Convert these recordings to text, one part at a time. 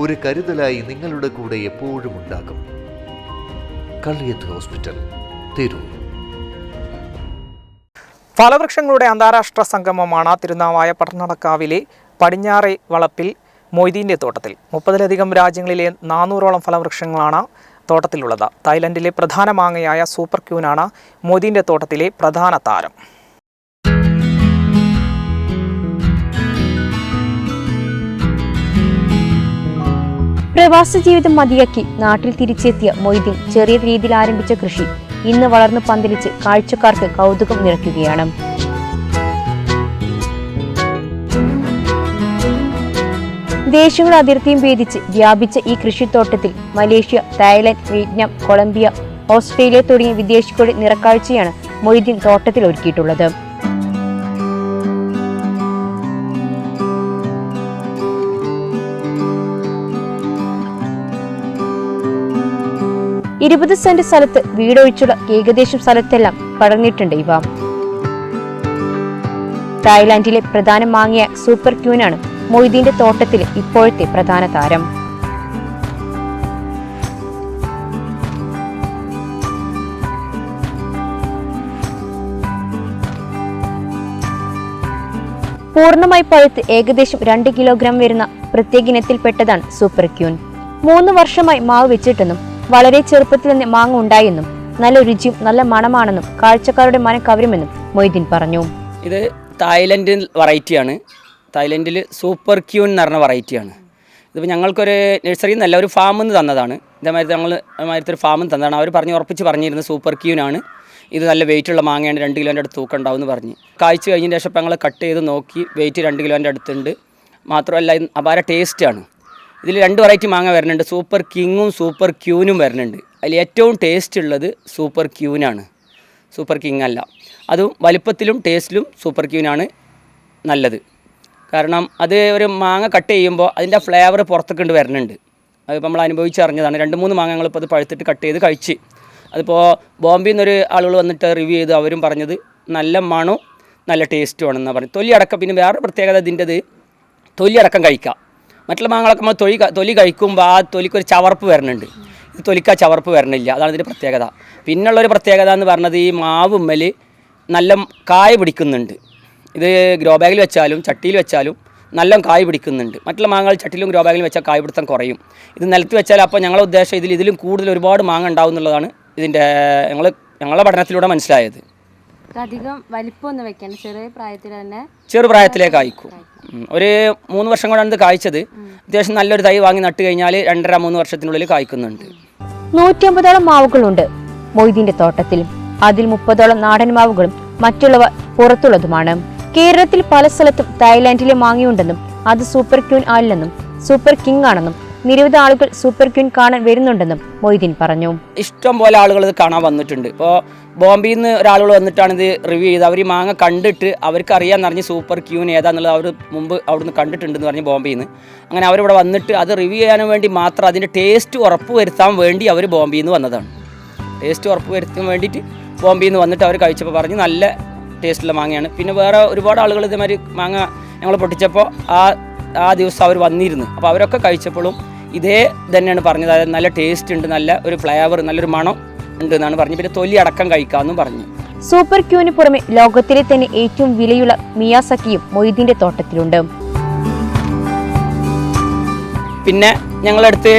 ഒരു കരുതലായി നിങ്ങളുടെ കൂടെ എപ്പോഴും ഉണ്ടാകും. കള്ളിയത്ത് ഹോസ്പിറ്റൽ തിരൂർ. ഫലവൃക്ഷങ്ങളുടെ അന്താരാഷ്ട്ര സംഗമമാണ് തിരുനാവായ പട്ടണക്കാവിലെ പടിഞ്ഞാറെ വളപ്പിൽ മൊയ്തീന്റെ തോട്ടത്തിൽ. മുപ്പതിലധികം രാജ്യങ്ങളിലെ നാനൂറോളം ഫലവൃക്ഷങ്ങളാണ് തോട്ടത്തിലുള്ളത്. തായ്ലൻഡിലെ പ്രധാന മാങ്ങയായ സൂപ്പർ ക്യൂനാണ് മൊയ്തീന്റെ തോട്ടത്തിലെ പ്രധാന താരം. പ്രവാസ ജീവിതം മതിയാക്കി നാട്ടിൽ തിരിച്ചെത്തിയ മൊയ്തീൻ ചെറിയ രീതിയിൽ ആരംഭിച്ച കൃഷി ഇന്ന് വളർന്നു പന്തലിച്ച് കാഴ്ചക്കാർക്ക് കൗതുകം നിറയ്ക്കുകയാണ്. ദേശങ്ങൾ അതിർത്തിയും ഭേദിച്ച് വ്യാപിച്ച ഈ കൃഷിത്തോട്ടത്തിൽ Malaysia Thailand Vietnam Colombia Australia തുടങ്ങിയ വിദേശികളുടെ നിറക്കാഴ്ചയാണ് മൊയ്തീൻ തോട്ടത്തിൽ ഒരുക്കിയിട്ടുള്ളത്. ഇരുപത് സെന്റ് സ്ഥലത്ത് വീടൊഴിച്ചുള്ള ഏകദേശം സ്ഥലത്തെല്ലാം പടർന്നിട്ടുണ്ട് ഇവ. തായ്ലാന്റിലെ പ്രധാന മാങ്ങിയ സൂപ്പർ ക്യൂനാണ് മൊയ്തീന്റെ തോട്ടത്തിലെ ഇപ്പോഴത്തെ പ്രധാന താരം. പൂർണമായി പഴുത്ത് ഏകദേശം രണ്ട് കിലോഗ്രാം വരുന്ന പ്രത്യേക ഇനത്തിൽപ്പെട്ടതാണ് സൂപ്പർ ക്യൂൻ. മൂന്ന് വർഷമായി മാവ് വെച്ചിട്ടെന്നും വളരെ ചെറുപ്പത്തിൽ തന്നെ മാങ്ങ ഉണ്ടായെന്നും നല്ല രുചിയും നല്ല മണമാണെന്നും കാഴ്ചക്കാരുടെ മനം കവരുമെന്നും മൊയ്തീൻ പറഞ്ഞു. ഇത് തായ്ലൻഡിൽ വെറൈറ്റിയാണ് തായ്ലൻഡിൽ സൂപ്പർ ക്യൂൻ എന്ന് പറഞ്ഞ വെറൈറ്റിയാണ് ഇതിപ്പോൾ ഞങ്ങൾക്കൊരു നഴ്സറി നിന്നല്ല ഒരു ഫാമിൽ നിന്ന് തന്നതാണ്. ഇതേമാതിരി ഞങ്ങൾ അതുമാതിരത്തെ ഒരു ഫാമിൽ തന്നതാണ്. അവർ പറഞ്ഞ് ഉറപ്പിച്ച് പറഞ്ഞിരുന്നത് സൂപ്പർ ക്യൂനാണ് ഇത് നല്ല വെയിറ്റുള്ള മാങ്ങയാണ് രണ്ട് കിലോന്റെ അടുത്ത് തൂക്കം ഉണ്ടാവും എന്ന് പറഞ്ഞ്. കാഴ്ച കഴിഞ്ഞതിന് ശേഷം ഞങ്ങൾ കട്ട് ചെയ്ത് നോക്കി വെയിറ്റ് രണ്ട് കിലോന്റെ അടുത്തുണ്ട്. മാത്രമല്ല അപാര ടേസ്റ്റാണ് ഇതിൽ രണ്ട് വെറൈറ്റി മാങ്ങ വരുന്നുണ്ട്. സൂപ്പർ കിങ്ങും സൂപ്പർ ക്യൂനും വരുന്നുണ്ട്. അതിൽ ഏറ്റവും ടേസ്റ്റ് ഉള്ളത് സൂപ്പർ ക്യൂനാണ് സൂപ്പർ കിങ് അല്ല. അതും വലിപ്പത്തിലും ടേസ്റ്റിലും സൂപ്പർ ക്യൂനാണ് നല്ലത്. കാരണം അത് ഒരു മാങ്ങ കട്ട് ചെയ്യുമ്പോൾ അതിന്റെ ഫ്ലേവർ പുറത്തേക്ക് ഉണ്ട് വരുന്നുണ്ട്. അതിപ്പോൾ നമ്മൾ അനുഭവിച്ചറിഞ്ഞതാണ് രണ്ട് മൂന്ന് മാങ്ങ ഞങ്ങളിപ്പോൾ അത് പഴുത്തിട്ട് കട്ട് ചെയ്ത് കഴിച്ച്. അതിപ്പോൾ ബോംബെയിൽ നിന്നൊരു ആളുകൾ വന്നിട്ട് റിവ്യൂ ചെയ്ത് അവരും പറഞ്ഞത് നല്ല മണവും നല്ല ടേസ്റ്റുമാണെന്നാണ് പറഞ്ഞത്. തൊലി അടക്കം പിന്നെ വേറെ പ്രത്യേകത ഇതിന്റെത് തൊലി അടക്കം കഴിക്കാം. മറ്റുള്ള മാങ്ങകളൊക്കെ നമ്മൾ തൊലി തൊലി കഴിക്കുമ്പോൾ ആ തൊലിക്കൊരു ചവർപ്പ് വരുന്നുണ്ട് ഇത് തൊലിക്ക് ചവർപ്പ് വരണില്ല. അതാണ് ഇതിന്റെ പ്രത്യേകത. പിന്നുള്ളൊരു പ്രത്യേകത എന്ന് പറഞ്ഞത് ഈ മാവ് ഉമ്മൽ നല്ല കായ പിടിക്കുന്നുണ്ട്. ഇത് ഗ്രോ ബാഗിൽ വെച്ചാലും ചട്ടിയിൽ വെച്ചാലും നല്ല കായ് പിടിക്കുന്നുണ്ട്. മറ്റുള്ള മാങ്ങകൾ ചട്ടിലും ഗ്രോ ബാഗിലും വെച്ചാൽ കായ് പിടുത്തം കുറയും. ഇത് നിലത്ത് വെച്ചാൽ അപ്പോൾ ഞങ്ങളുടെ ഉദ്ദേശം ഇതിൽ ഇതിലും കൂടുതൽ ഒരുപാട് മാങ്ങ ഉണ്ടാവും എന്നുള്ളതാണ് ഇതിന്റെ ഞങ്ങൾ ഞങ്ങളുടെ പഠനത്തിലൂടെ മനസ്സിലായത്. അധികം വലിപ്പമൊന്നും വെക്കണ്ട. ചെറിയ പ്രായത്തിൽ തന്നെ ചെറുപ്രായത്തിലേക്ക് കായ്ക്കും ഉം. ഒരു മൂന്ന് വർഷം കൊണ്ടാണ് ഇത് കായ്ച്ചത്. അത്യാവശ്യം നല്ലൊരു തൈ വാങ്ങി നട്ട് കഴിഞ്ഞാൽ രണ്ടര മൂന്ന് വർഷത്തിനുള്ളിൽ കായ്ക്കുന്നുണ്ട്. നൂറ്റിയമ്പതോളം മാവുകളുണ്ട് മൊയ്തീന്റെ തോട്ടത്തിൽ. അതിൽ മുപ്പതോളം നാടൻ മാവുകളും മറ്റുള്ളവ പുറത്തുള്ളതുമാണ്. കേരളത്തിൽ പല സ്ഥലത്തും തായ്ലാന്റിലെ മാങ്ങയുണ്ടെന്നും അത് സൂപ്പർ ക്യൂൻ ആയില്ലെന്നും സൂപ്പർ കിങ് ആണെന്നും നിരവധി ആളുകൾ സൂപ്പർ ക്യൂൻ കാണാൻ വരുന്നുണ്ടെന്നും മൊയ്തീൻ പറഞ്ഞു. ഇഷ്ടം പോലെ ആളുകൾ ഇത് കാണാൻ വന്നിട്ടുണ്ട്. ഇപ്പോൾ ബോംബെയിൽ നിന്ന് ഒരാളുകൾ വന്നിട്ടാണ് ഇത് റിവ്യൂ ചെയ്ത് അവർ ഈ മാങ്ങ കണ്ടിട്ട് അവർക്ക് അറിയാമെന്ന് പറഞ്ഞ് സൂപ്പർ ക്യൂൻ ഏതാന്നുള്ളത് അവർ മുമ്പ് അവിടുന്ന് കണ്ടിട്ടുണ്ടെന്ന് പറഞ്ഞ് ബോംബെയിൽ നിന്ന് അങ്ങനെ അവരിവിടെ വന്നിട്ട് അത് റിവ്യൂ ചെയ്യാൻ വേണ്ടി മാത്രം അതിന്റെ ടേസ്റ്റ് ഉറപ്പ് വരുത്താൻ വേണ്ടി അവർ ബോംബെയിൽ നിന്ന് വന്നതാണ്. ടേസ്റ്റ് ഉറപ്പ് വരുത്താൻ വേണ്ടിയിട്ട് ബോംബെയിൽ നിന്ന് വന്നിട്ട് അവർ കഴിച്ചപ്പോൾ പറഞ്ഞ് നല്ല ടേസ്റ്റുള്ള മാങ്ങയാണ്. പിന്നെ വേറെ ഒരുപാട് ആളുകൾ ഇതേമാതിരി മാങ്ങ ഞങ്ങൾ പൊട്ടിച്ചപ്പോൾ ആ ആ ദിവസം അവർ വന്നിരുന്നു. അപ്പോൾ അവരൊക്കെ കഴിച്ചപ്പോഴും ഇതേ തന്നെയാണ് പറഞ്ഞത്. അതായത് നല്ല ടേസ്റ്റ് ഉണ്ട് നല്ല ഒരു ഫ്ലേവർ നല്ലൊരു മണം ഉണ്ട് എന്നാണ് പറഞ്ഞത്. പിന്നെ തൊലി അടക്കം കഴിക്കാമെന്നും പറഞ്ഞു. സൂപ്പർ ക്യൂവിന് പുറമെ ലോകത്തിലെ തന്നെ ഏറ്റവും വിലയുള്ള മിയാസക്കിയും മൊയ്തീന്റെ തോട്ടത്തിലുണ്ട്. പിന്നെ ഞങ്ങളടുത്ത്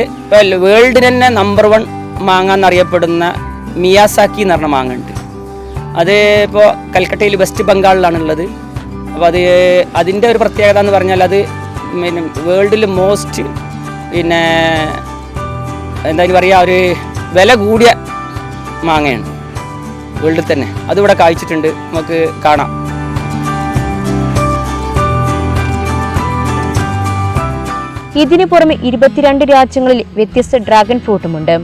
വേൾഡിൽ തന്നെ നമ്പർ വൺ മാങ്ങ എന്നറിയപ്പെടുന്ന മിയാസാക്കി എന്ന് പറഞ്ഞ മാങ്ങ ഉണ്ട് അത് ഇപ്പോൾ കൽക്കട്ടയിൽ വെസ്റ്റ് ബംഗാളിലാണുള്ളത്. അപ്പോൾ അത് അതിന്റെ ഒരു പ്രത്യേകത എന്ന് പറഞ്ഞാൽ അത് പിന്നെ വേൾഡിൽ മോസ്റ്റ് പിന്നെ എന്താ പറയുക ഒരു വില കൂടിയ മാങ്ങയാണ്. വേൾഡിൽ തന്നെ. അതിവിടെ കായ്ച്ചിട്ടുണ്ട്. നമുക്ക് കാണാം. ഇതിനു പുറമെ ഇരുപത്തിരണ്ട് രാജ്യങ്ങളിൽ വ്യത്യസ്ത ഡ്രാഗൺ ഫ്രൂട്ടുമുണ്ട്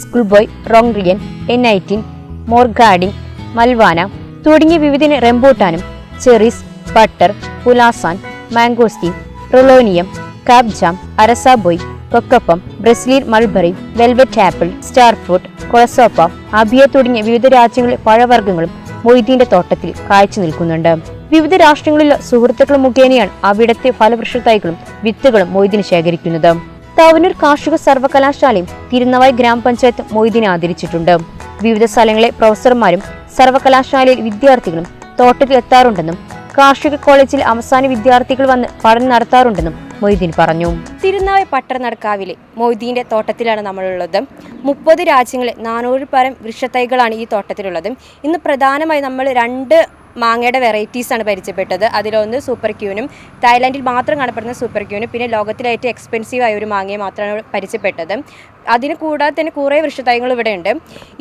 സ്കൂൾ ബോയ് റോങ്റിയൻ എൻ ഐറ്റീൻ മോർഗാഡിംഗ് മൽവാന തുടങ്ങിയ വിവിധ റെംബൂട്ടാനും ചെറീസ് ബട്ടർ പുലാസാൻ മാംഗോസ്റ്റീൻ റൊളോനിയം കാബ്ജാം അരസാബോയ് കൊക്കപ്പം Brazilian mulberry velvet apple star fruit കൊളസോപ്പ അബിയ തുടങ്ങിയ വിവിധ രാജ്യങ്ങളിലെ പഴവർഗങ്ങളും മൊയ്തീന്റെ തോട്ടത്തിൽ കാഴ്ച നിൽക്കുന്നുണ്ട്. വിവിധ രാഷ്ട്രങ്ങളിലെ സുഹൃത്തുക്കൾ മുഖേനയാണ് അവിടത്തെ ഫലവൃക്ഷ തൈകളും വിത്തുകളും മൊയ്തീന് ശേഖരിക്കുന്നത്. തവനൂർ കാർഷിക സർവകലാശാലയും തിരുനവായി ഗ്രാമപഞ്ചായത്ത് മൊയ്തീനെ ആദരിച്ചിട്ടുണ്ട്. വിവിധ സ്ഥലങ്ങളിലെ പ്രൊഫസർമാരും സർവകലാശാലയിലെ വിദ്യാർത്ഥികളും തോട്ടത്തിൽ എത്താറുണ്ടെന്നും കാർഷിക കോളേജിൽ അവസാന വിദ്യാർത്ഥികൾ വന്ന് പഠനം നടത്താറുണ്ടെന്നും മൊയ്തീൻ പറഞ്ഞു. തിരുനാവായ പട്ടണക്കാവിലെ മൊയ്തീന്റെ തോട്ടത്തിലാണ് നമ്മളുള്ളത്. മുപ്പത് രാജ്യങ്ങളിൽ നാനൂറ് പരം വൃക്ഷത്തൈകളാണ് ഈ തോട്ടത്തിലുള്ളത്. ഇന്ന് പ്രധാനമായി നമ്മൾ രണ്ട് മാങ്ങയുടെ വെറൈറ്റീസാണ് പരിചയപ്പെട്ടത്. അതിലൊന്ന് സൂപ്പർ ക്യൂനും തായ്ലാൻഡിൽ മാത്രം കാണപ്പെടുന്ന സൂപ്പർ ക്യൂനും പിന്നെ ലോകത്തിലെ ഏറ്റവും എക്സ്പെൻസീവ് ആയ ഒരു മാങ്ങയെ മാത്രമാണ് പരിചയപ്പെട്ടത്. അതിന് കൂടാതെ തന്നെ കുറേ വൃക്ഷതൈകൾ ഇവിടെ ഉണ്ട്.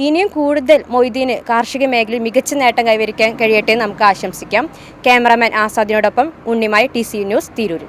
ഇനിയും കൂടുതൽ മൊയ്തീന് കാർഷിക മേഖലയിൽ മികച്ച നേട്ടം കൈവരിക്കാൻ കഴിയട്ടെ നമുക്ക് ആശംസിക്കാം. ക്യാമറാമാൻ ആസാദിനോടൊപ്പം ഉണ്ണിമായി ടി സി ന്യൂസ് തിരൂർ